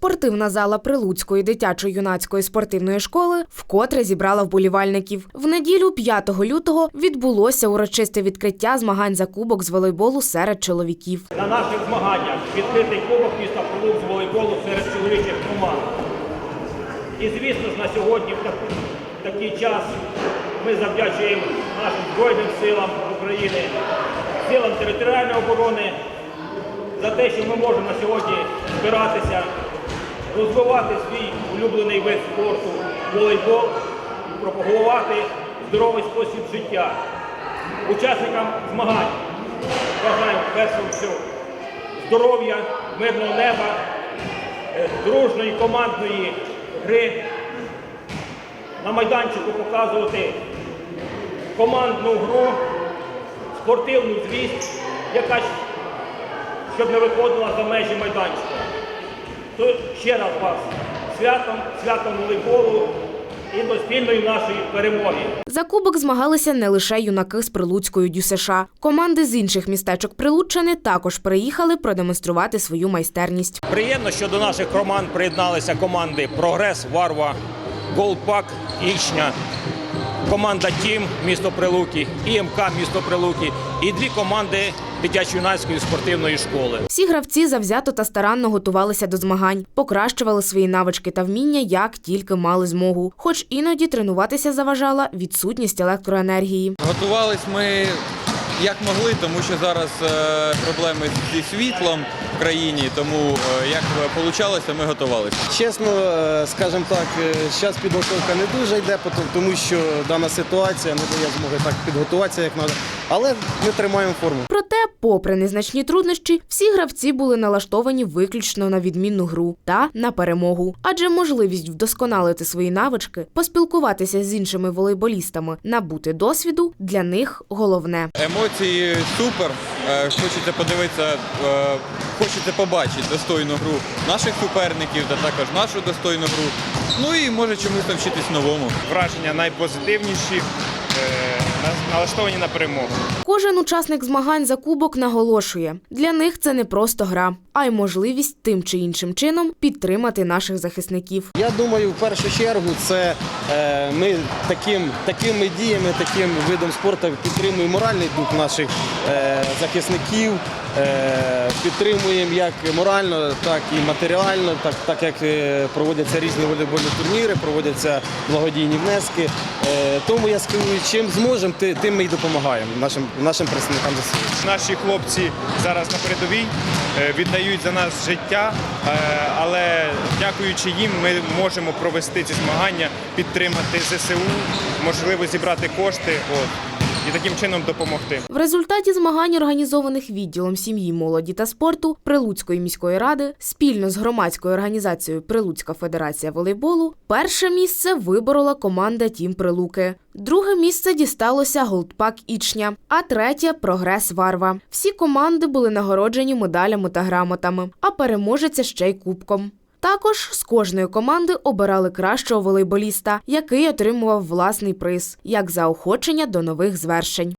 Спортивна зала Прилуцької дитячо-юнацької спортивної школи вкотре зібрала вболівальників. В неділю 5 лютого відбулося урочисте відкриття змагань за кубок з волейболу серед чоловіків. на наших змаганнях відкритий кубок міста Прилук з волейболу серед чоловічих команд. І звісно ж на сьогодні в такий час ми завдячуємо нашим Збройним силам України, силам територіальної оборони за те, що ми можемо на сьогодні збиратися, розвивати свій улюблений вид спорту волейбол і пропагувати здоровий спосіб життя. Учасникам змагань бажаємо першого всього здоров'я, мирного неба, е, дружної командної гри. На майданчику показувати командну гру, спортивну звість, яка щоб не виходила за межі майданчика. То ще раз вас святом, святом волейболу і до спільної нашої перемоги. За кубок змагалися не лише юнаки з Прилуцької ДЮСШ. Команди з інших містечок Прилуччини також приїхали продемонструвати свою майстерність. Приємно, що до наших команд приєдналися команди Прогрес, Варва, Голдпак, Ічня, команда Тім місто Прилуки, ІМК місто Прилуки і дві команди дитячо-юнацької спортивної школи. Всі гравці завзято та старанно готувалися до змагань, покращували свої навички та вміння, як тільки мали змогу. Хоч іноді тренуватися заважала відсутність електроенергії. Готувались ми як могли, тому що зараз е, проблеми зі світлом в країні, тому е, як вийшло, ми готувалися. Чесно, е, скажімо так, зараз підготовка не дуже йде, тому що дана ситуація не дає змоги так підготуватися, як треба. Але ми тримаємо форму. Проте, попри незначні труднощі, всі гравці були налаштовані виключно на відмінну гру та на перемогу. Адже можливість вдосконалити свої навички, поспілкуватися з іншими волейболістами, набути досвіду для них головне. Емоції супер. Е, Хочеться подивитися, е, хочеться побачити достойну гру наших суперників та також нашу достойну гру. Ну і може чомусь навчитись новому. враження найпозитивніші, е, налаштовані на перемогу. Кожен учасник змагань за кубок наголошує, для них це не просто гра, а й можливість тим чи іншим чином підтримати наших захисників. Я думаю, в першу чергу це е, ми таким, такими діями, таким видом спорту підтримуємо моральний дух наших е, захисників, е, підтримуємо як морально, так і матеріально, так, так як проводяться різні волейбольні турніри, проводяться благодійні внески. Е, тому я скажу, чим зможемо, ти- тим ми й допомагаємо нашим, нашим представникам ЗСУ. Наші хлопці зараз на передовій е, віддають за нас життя, е, але дякуючи їм, ми можемо провести ці змагання, підтримати ЗСУ, можливо, зібрати кошти і таким чином допомогти. В результаті змагань, організованих відділом сім'ї, молоді та спорту Прилуцької міської ради спільно з громадською організацією Прилуцька федерація волейболу, перше місце виборола команда Тім Прилуки. Друге місце дісталося Голдпак Ічня, а третє Прогрес Варва. Всі команди були нагороджені медалями та грамотами, а переможеця ще й кубком. Також з кожної команди обирали кращого волейболіста, який отримував власний приз як заохочення до нових звершень.